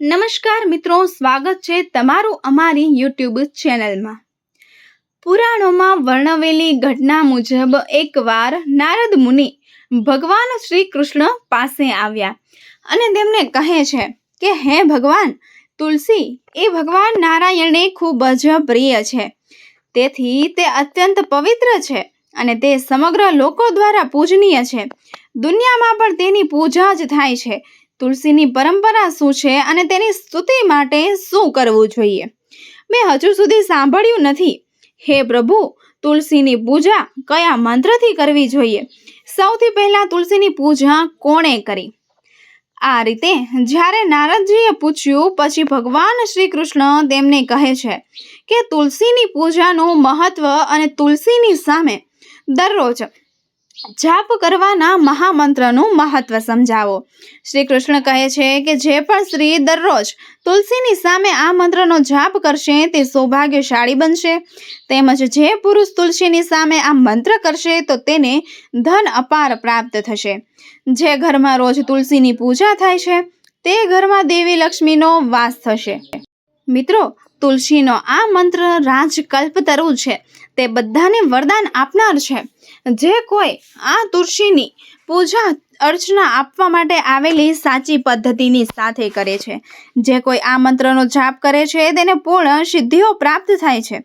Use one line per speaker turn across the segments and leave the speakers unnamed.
નમસ્કાર મિત્રો, સ્વાગત છે તમારું અમારી યુટ્યુબ ચેનલમાં. પુરાણોમાં વર્ણવેલી ઘટના મુજબ એકવાર નારદ મુનિ ભગવાન શ્રી કૃષ્ણ પાસે આવ્યા અને તેમને કહે છે કે, હે ભગવાન, તુલસી, એ ભગવાન નારાયણને ખૂબ જ પ્રિય છે. તેથી તે અત્યંત પવિત્ર છે અને તે સમગ્ર લોકો દ્વારા પૂજનીય છે. દુનિયામાં પણ તેની પૂજા જ થાય છે. તુલસીની પરંપરા શું છે અને તેની સ્તુતિ માટે શું કરવું જોઈએ? મેં હજુ સુધી સાંભળ્યું નથી. હે પ્રભુ, તુલસીની પૂજા કયા મંત્રથી કરવી જોઈએ? સૌથી પહેલાં તુલસીની પૂજા કોણે કરી? આ રીતે જ્યારે નારદજીએ પૂછ્યું, પછી ભગવાન શ્રી કૃષ્ણ તેમને કહે છે કે તુલસીની પૂજાનું મહત્વ અને તુલસીની સામે દરરોજ જાપ કરવાના મહામંત્રનું મહત્વ સમજાવો. શ્રી કૃષ્ણ કહે છે કે જે પણ સ્ત્રી દરરોજ તુલસીની સામે આ મંત્રનો જાપ કરશે તે સૌભાગ્યશાળી બનશે. તેમજ જે પુરુષ તુલસીની સામે આ મંત્ર કરશે તો તેને ધન અપાર પ્રાપ્ત થશે. જે ઘરમાં રોજ તુલસીની પૂજા થાય છે, તે ઘરમાં દેવી લક્ષ્મીનો વાસ થશે. મિત્રો, તુલસીનો આ મંત્ર રાજકલ્પતરુ છે. તે બધાને વરદાન આપનાર છે. જે કોઈ આ તુલસીની પૂજા અર્ચના આપવા માટે આવેલી સાચી પદ્ધતિની સાથે કરે છે. જે કોઈ આ મંત્રનો જાપ કરે છે, તેને પૂર્ણ સિદ્ધિઓ પ્રાપ્ત થાય છે.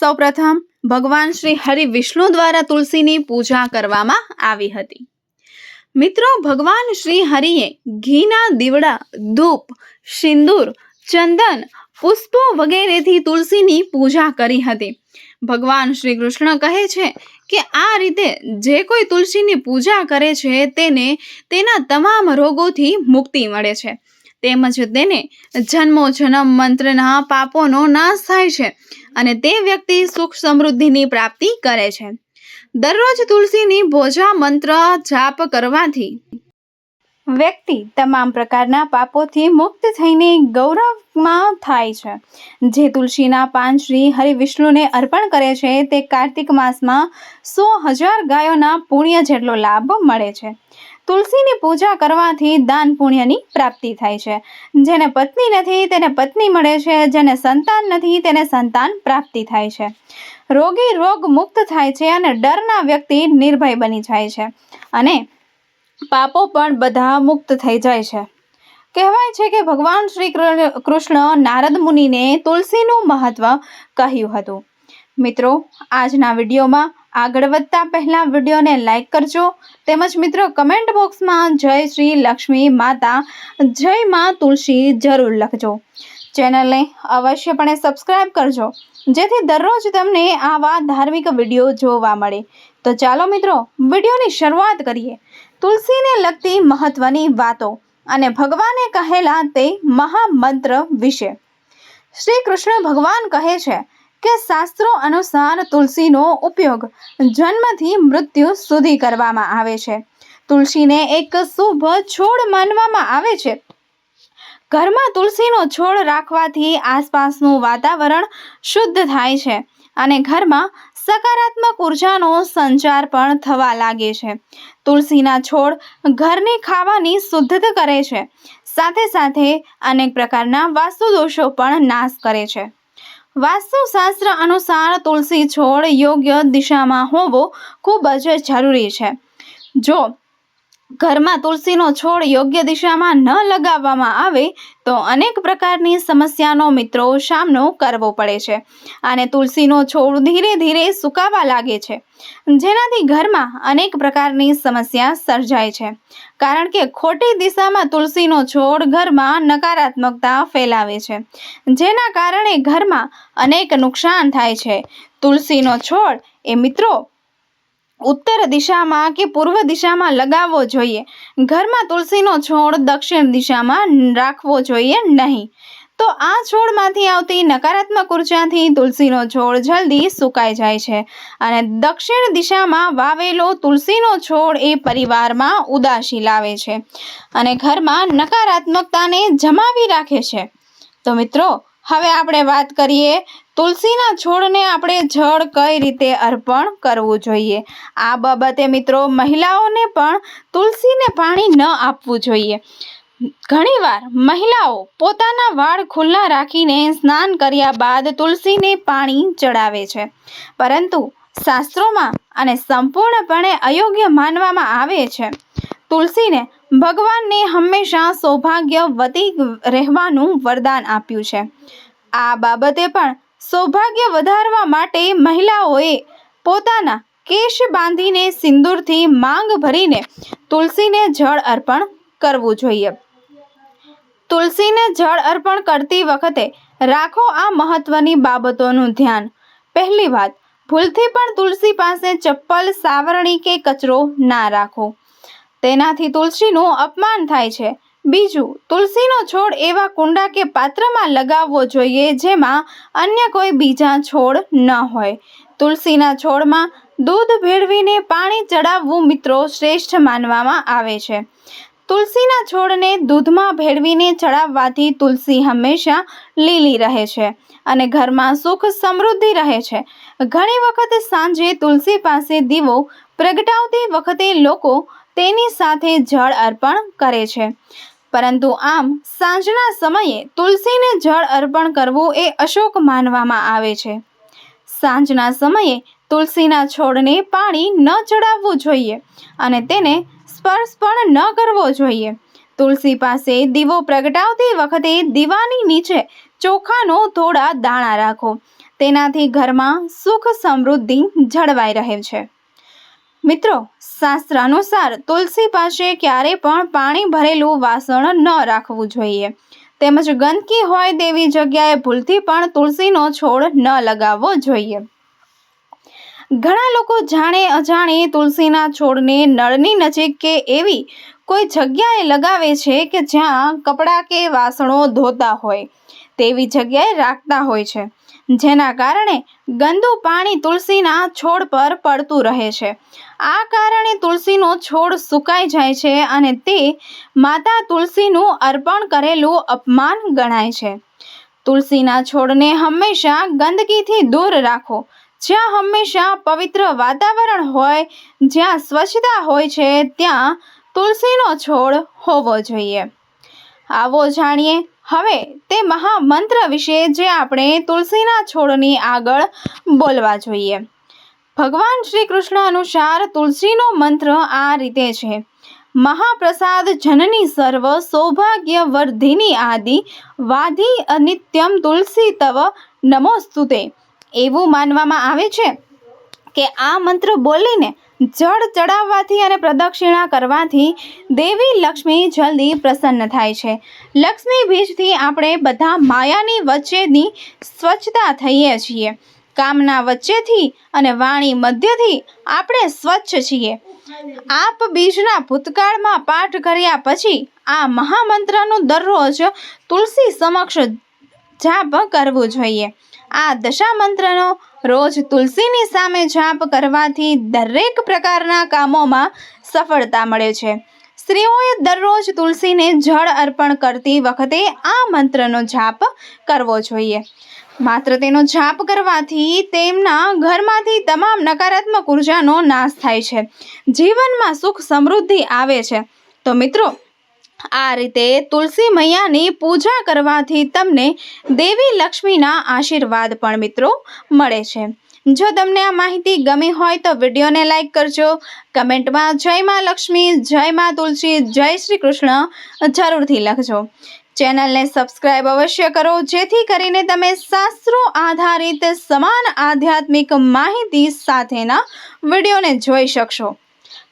સૌપ્રથમ, ભગવાન શ્રી હરિ વિષ્ણુ દ્વારા તુલસીની પૂજા કરવામાં આવી હતી. મિત્રો, ભગવાન શ્રી હરિએ ઘીના દીવડા, ધૂપ, સિંદૂર, ચંદન, પુષ્પો વગેરેથી તુલસીની પૂજા કરી હતી. ભગવાન શ્રી કૃષ્ણ કહે છે કે આ રીતે જે કોઈ તુલસીની પૂજા કરે છે તેને તેના તમામ રોગોથી મુક્તિ મળે છે. તેમજ તેને જન્મો જન્મ મંત્રના પાપોનો નાશ થાય છે અને તે વ્યક્તિ સુખ સમૃદ્ધિની પ્રાપ્તિ કરે છે. દરરોજ તુલસીની ભોજા મંત્ર જાપ કરવાથી વ્યક્તિ તમામ પ્રકારના પાપોથી મુક્ત થઈને ગૌરવમાં થાય છે. જે તુલસીના પાન શ્રી હરિવિષ્ણુને અર્પણ કરે છે, તે કાર્તિક માસમાં સો હજાર ગાયોના પુણ્ય જેટલો લાભ મળે છે. તુલસીની પૂજા કરવાથી દાન પુણ્યની પ્રાપ્તિ થાય છે. જેને પત્ની નથી, તેને પત્ની મળે છે. જેને સંતાન નથી, તેને સંતાન પ્રાપ્તિ થાય છે. રોગી રોગ મુક્ત થાય છે અને ડરના વ્યક્તિ નિર્ભય બની જાય છે. અને પાપો પણ બધા મુક્ત થઈ જાય છે. કહેવાય છે કે ભગવાન શ્રી કૃષ્ણ નારદ મુનિને તુલસીનું મહત્વ કહ્યું હતું. મિત્રો, આજના વિડીયોમાં આગળ વધતા પહેલાં વિડીયોને લાઈક કરજો, તેમજ મિત્રો કમેન્ટ બોક્સમાં જય શ્રી લક્ષ્મી માતા, જય માં તુલસી જરૂર લખજો. ચેનલને અવશ્યપણે સબસ્ક્રાઈબ કરજો, જેથી દરરોજ તમને આવા ધાર્મિક વીડિયો જોવા મળે. તો ચાલો મિત્રો, વિડીયોની શરૂઆત કરીએ. તુલસીને લગતી મહત્વની વાતો અને ભગવાને કહેલા તે મહામંત્ર વિશે. શ્રી કૃષ્ણ ભગવાન કહે છે કે શાસ્ત્રો અનુસાર તુલસીનો ઉપયોગ જન્મથી મૃત્યુ સુધી કરવામાં આવે છે. તુલસીને એક શુભ છોડ માનવામાં આવે છે. ઘરમાં તુલસીનો છોડ રાખવાથી આસપાસનું વાતાવરણ શુદ્ધ થાય છે અને ઘરમાં સકારાત્મક ઉર્જાનો સંચાર પણ થવા લાગે છે. તુલસીના છોડ ઘરની ખાવાની શુદ્ધતા કરે છે. સાથે સાથે અનેક પ્રકારના વાસ્તુ દોષો પણ નાશ કરે છે. વાસ્તુશાસ્ત્ર અનુસાર તુલસી છોડ યોગ્ય દિશામાં હોવો ખૂબ જ જરૂરી છે. જો ઘરમાં તુલસીનો છોડ યોગ્ય દિશામાં ન લગાવવામાં આવે, તો અનેક પ્રકારની સમસ્યાનો મિત્રો સામનો કરવો પડે છે. અને તુલસીનો છોડ ધીરે ધીરે સુકાવા લાગે છે. જેનાથી ઘરમાં અનેક પ્રકારની સમસ્યા સર્જાય છે. કારણ કે ખોટી દિશામાં તુલસીનો છોડ ઘરમાં નકારાત્મકતા ફેલાવે છે. જેના કારણે ઘરમાં અનેક નુકસાન થાય છે. તુલસીનો છોડ એ મિત્રો ઉત્તર દિશામાં કે પૂર્વ દિશામાં લગાવવો જોઈએ. ઘરમાં તુલસીનો છોડ દક્ષિણ દિશામાં રાખવો જોઈએ નહીં. તો આ છોડમાંથી આવતી નકારાત્મક ઉર્જાથી તુલસીનો છોડ જલ્દી સુકાઈ જાય છે અને દક્ષિણ દિશામાં વાવેલો તુલસીનો છોડ એ પરિવારમાં ઉદાસી લાવે છે અને ઘરમાં નકારાત્મકતાને જમાવી રાખે છે. તો મિત્રો હવે આપણે વાત કરીએ તુલસીના છોડને આપણે જળ કઈ રીતે અર્પણ કરવું જોઈએ? આ બાબતે મિત્રો મહિલાઓને પણ તુલસીને પાણી ન આપવું જોઈએ. ઘણીવાર મહિલાઓ પોતાના વાળ ખુલ્લા રાખીને સ્નાન કર્યા બાદ તુલસીને પાણી ચડાવે છે. પરંતુ શાસ્ત્રોમાં અને સંપૂર્ણપણે અયોગ્ય માનવામાં આવે છે. તુલસીને ભગવાનને હંમેશા સૌભાગ્યવતી રહેવાનું વરદાન આપ્યું છે. આ બાબતે પણ સૌભાગ્ય વધારવા માટે મહિલાઓએ પોતાના કેશ બાંધીને સિંદૂરથી માંગ ભરીને તુલસીને જળ અર્પણ કરવું જોઈએ. તુલસીને જળ અર્પણ કરતી વખતે રાખો આ મહત્વની બાબતોનું ધ્યાન. પહેલી વાત, ભૂલથી પણ તુલસી પાસે ચપ્પલ, સાવરણી કે કચરો ના રાખો. તેનાથી તુલસીનું અપમાન થાય છે. બીજું, તુલસીનો છોડ એવા કુંડા કે પાત્રમાં લગાવવો જોઈએ જેમાં અન્ય કોઈ બીજા છોડ ન હોય. તુલસીના છોડમાં દૂધ ભેળવીને પાણી ચડાવવું મિત્રો શ્રેષ્ઠ માનવામાં આવે છે. તુલસીના છોડને દૂધમાં ભેળવીને ચડાવવાથી તુલસી હંમેશા લીલી રહે છે અને ઘરમાં સુખ સમૃદ્ધિ રહે છે. ઘણી વખત સાંજે તુલસી પાસે દીવો પ્રગટાવતી વખતે લોકો તેની સાથે જળ અર્પણ કરે છે. પરંતુ આમ, સાંજના સમયે તુલસીને જળ અર્પણ કરવું એ અશોક માનવામાં આવે છે. સાંજના સમયે તુલસીના છોડને પાણી ન ચડાવવું જોઈએ અને તેને સ્પર્શ પણ ન કરવો જોઈએ. તુલસી પાસે દીવો પ્રગટાવતી વખતે દીવાની નીચે ચોખાનો થોડા દાણા રાખો. તેનાથી ઘરમાં સુખ સમૃદ્ધિ જળવાઈ રહે છે. મિત્રો શાસ્ત્ર અનુસાર તુલસી પાસે ક્યારે પણ પાણી ભરેલું વાસણ ન રાખવું જોઈએ. તેમજ ગંદકી હોય તેવી જગ્યાએ ભૂલથી પણ તુલસીનો છોડ ન લગાવવો જોઈએ. ઘણા લોકો જાણે અજાણે તુલસીના છોડને નળની નજીક કે એવી કોઈ જગ્યાએ લગાવે છે કે જ્યાં કપડાં કે વાસણો ધોતા હોય, તેવી જગ્યાએ રાખતા હોય છે, જેના કારણે ગંદુ પાણી તુલસીના છોડ પર પડતું રહે છે. આ કારણે તુલસીનો છોડ સુકાઈ જાય છે અને તે માતા તુલસીનું અર્પણ કરેલું અપમાન ગણાય છે. તુલસીના છોડને હંમેશા ગંદકીથી દૂર રાખો, જ્યાં હંમેશા પવિત્ર વાતાવરણ હોય, જ્યાં સ્વચ્છતા હોય છે, ત્યાં તુલસીનો છોડ હોવો જોઈએ. આવો જાણીએ, હવે તે મહામંત્ર વિશે જે આપણે તુલસીના છોડની આગળ બોલવા જોઈએ. ભગવાન શ્રી કૃષ્ણ અનુસાર તુલસીનો મંત્ર આ રીતે છે. મહાપ્રસાદ જનની સર્વ સૌભાગ્ય વર્ધિની આદિ વાધી અનિત્યમ તુલસી તવ નમોસ્તુતે. એવું માનવામાં આવે છે કે આ મંત્ર બોલીને જળ ચડાવવાથી અને પ્રદક્ષિણા કરવાથી દેવી લક્ષ્મી જલ્દી પ્રસન્ન થાય છે. લક્ષ્મી બીજથી આપણે બધા માયાની વચ્ચેની સ્વચ્છતા થઈએ છીએ. કામના વચ્ચેથી અને વાણી મધ્યથી આપણે સ્વચ્છ છીએ. આપ બીજના ભૂતકાળમાં પાઠ કર્યા પછી આ મહામંત્રનું દરરોજ તુલસી સમક્ષ જાપ કરવું જોઈએ. આ દશા મંત્રનો રોજ તુલસીની સામે જાપ કરવાથી દરેક પ્રકારના કામોમાં સફળતા મળે છે. સ્ત્રીઓએ દરરોજ તુલસીને જળ અર્પણ કરતી વખતે આ મંત્રનો જાપ કરવો જોઈએ. માત્ર તેનો જાપ કરવાથી તેમના ઘરમાંથી તમામ નકારાત્મક ઉર્જાનો નાશ થાય છે. જીવનમાં સુખ સમૃદ્ધિ આવે છે. તો મિત્રો આ રીતે તુલસી મૈયાની પૂજા કરવાથી તમને દેવી લક્ષ્મીના આશીર્વાદ પણ મિત્રો મળે છે. જો તમને આ માહિતી ગમી હોય તો વિડીયોને લાઈક કરજો. કમેન્ટમાં જય માં લક્ષ્મી, જય માં તુલસી, જય શ્રી કૃષ્ણ જરૂરથી લખજો. ચેનલને સબસ્ક્રાઈબ અવશ્ય કરો, જેથી કરીને તમે શાસ્ત્રો આધારિત સમાન આધ્યાત્મિક માહિતી સાથેના વિડીયોને જોઈ શકશો.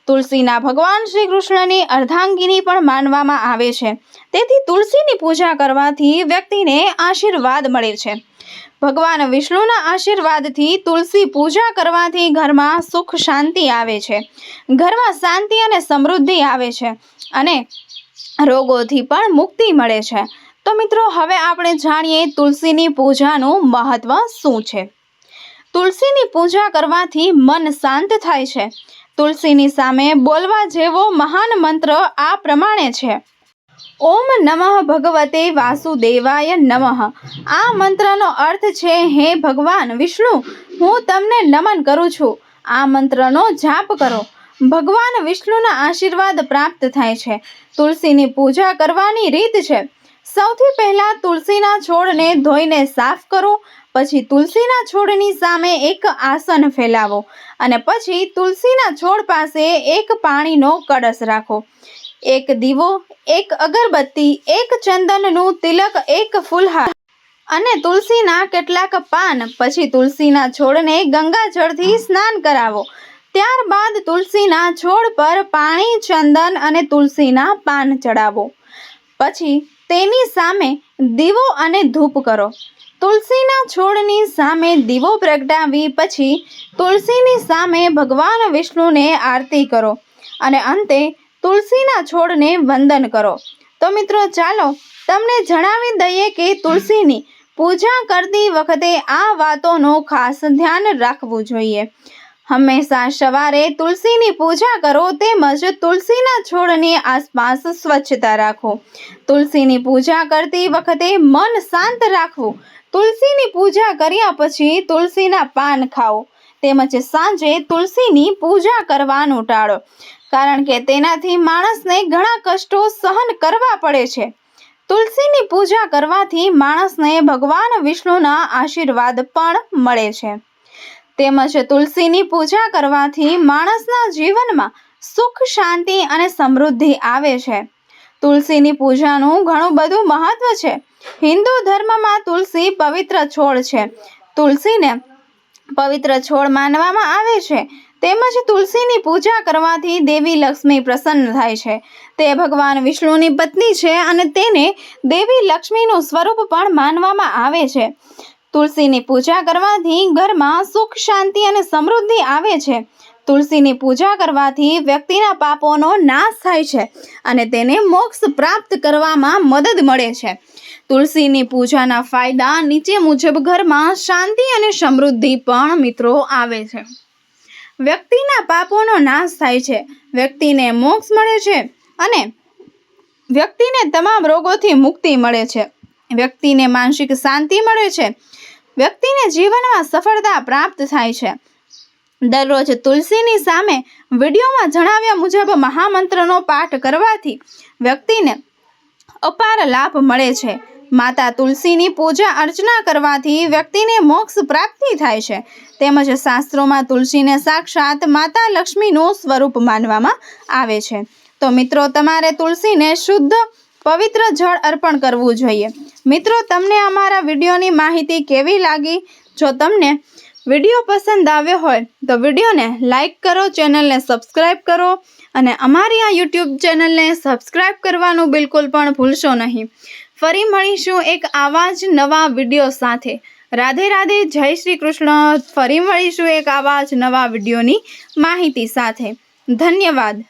તુલસીના ભગવાન શ્રી કૃષ્ણની અર્ધાંગીની પણ માનવામાં આવે છે. તેથી તુલસીની પૂજા કરવાથી વ્યક્તિને આશીર્વાદ મળે છે. ભગવાન વિષ્ણુના આશીર્વાદથી તુલસી પૂજા કરવાથી ઘરમાં સુખ શાંતિ આવે છે. ઘરમાં શાંતિ અને સમૃદ્ધિ આવે છે અને રોગોથી પણ મુક્તિ મળે છે. તો મિત્રો, હવે આપણે જાણીએ તુલસીની પૂજાનું મહત્વ શું છે? તુલસીની પૂજા કરવાથી મન શાંત થાય છે. તુલસીની સામે બોલવા જેવો મહાન મંત્ર આ પ્રમાણે છે. ઓમ નમઃ ભગવતે વાસુદેવાય નમઃ. આ મંત્રનો અર્થ છે, હે ભગવાન વિષ્ણુ, હું તમને નમન કરું છું. આ મંત્રનો જાપ કરો. ભગવાન વિષ્ણુના આશીર્વાદ પ્રાપ્ત થાય છે. તુલસીની પૂજા કરવાની રીત છે. સૌથી પહેલા તુલસીના છોડને ધોઈને સાફ કરો, પછી તુલસીના છોડની સામે એક આસન ફેલાવો અને પછી તુલસીના છોડ પાસે એક પાણીનો કળશ રાખો. એક દીવો, એક અગરબત્તી, એક ચંદનનું તિલક, એક ફૂલહાર અને તુલસીના કેટલાક પાન. પછી તુલસીના છોડને ગંગાજળથી સ્નાન કરાવો. ત્યારબાદ તુલસીના છોડ પર પાણી, ચંદન અને તુલસીના પાન ચડાવો. પછી તેની સામે દીવો અને ધૂપ કરો. તુલસીના છોડની સામે દીવો પ્રગટાવી પછી તુલસીની સામે ભગવાન વિષ્ણુને આરતી કરો અને અંતે તુલસીના છોડને વંદન કરો. તો મિત્રો ચાલો તમને જણાવી દઈએ કે તુલસીની પૂજા કરતી વખતે આ વાતોનું ખાસ ધ્યાન રાખવું જોઈએ. હંમેશા સવારે તુલસીની પૂજા કરો તેમજ તુલસીના છોડની આસપાસ સ્વચ્છતા રાખો. તુલસીની પૂજા કરતી વખતે મન શાંત રાખવું. તુલસીની પૂજા કર્યા પછી તુલસીના પાન ખાઓ. તેમજ સાંજે તુલસીની પૂજા કરવાનું ટાળો કારણ કે તેનાથી માણસને ઘણા કષ્ટો સહન કરવા પડે છે. તુલસીની પૂજા કરવાથી માણસને ભગવાન વિષ્ણુના આશીર્વાદ પણ મળે છે. તેમજ તુલસીની પૂજા કરવાથી માણસના જીવનમાં સુખ, શાંતિ અને સમૃદ્ધિ આવે છે. તુલસીની પૂજાનું ઘણું બધું મહત્વ છે. હિન્દુ ધર્મમાં તુલસી પવિત્ર છોડ છે. તુલસીને પવિત્ર છોડ માનવામાં આવે છે. તેમજ તુલસીની પૂજા કરવાથી દેવી લક્ષ્મી પ્રસન્ન થાય છે. તે ભગવાન વિષ્ણુની પત્ની છે અને તેને દેવી લક્ષ્મીનું સ્વરૂપ પણ માનવામાં આવે છે. તુલસીની પૂજા કરવાથી ઘરમાં સુખ, શાંતિ અને સમૃદ્ધિ આવે છે. તુલસીની પૂજા કરવાથી વ્યક્તિના પાપોનો નાશ થાય છે અને તેને મોક્ષ પ્રાપ્ત કરવામાં મદદ મળે છે. તુલસીની પૂજાના ફાયદા નીચે મુજબ ઘરમાં શાંતિ અને સમૃદ્ધિ પણ મિત્રો આવે છે. વ્યક્તિના પાપોનો નાશ થાય છે. વ્યક્તિને મોક્ષ મળે છે અને વ્યક્તિને તમામ રોગોથી મુક્તિ મળે છે. વ્યક્તિને માનસિક શાંતિ મળે છે વ્યક્તિને જીવનમાં સફળતા પ્રાપ્ત થાય છે. દરરોજ તુલસીની સામે વિડીયોમાં જણાવ્યા મુજબ મહામંત્રનો પાઠ કરવાથી વ્યક્તિને અપાર લાભ મળે છે. માતા તુલસીની પૂજા અર્ચના કરવાથી વ્યક્તિને મોક્ષ પ્રાપ્તિ થાય છે. તેમજ શાસ્ત્રોમાં તુલસીને સાક્ષાત માતા લક્ષ્મીનું સ્વરૂપ માનવામાં આવે છે. તો મિત્રો, તમારે તુલસીને શુદ્ધ પવિત્ર જળ અર્પણ કરવું જોઈએ. મિત્રો, તમને અમારા વિડીયોની માહિતી કેવી લાગી? જો તમને વીડિયો પસંદ આવ્યો હોય, તો વિડીયોને લાઈક કરો, ચેનલને સબસ્ક્રાઈબ કરો અને અમારી આ યુટ્યુબ ચેનલને સબસ્ક્રાઈબ કરવાનું બિલકુલ પણ ભૂલશો નહીં. ફરી મળીશું એક આવા જ નવા વીડિયો સાથે. રાધે રાધે, જય શ્રી કૃષ્ણ. ફરી મળીશું એક આવા જ નવા વિડીયોની માહિતી સાથે. ધન્યવાદ.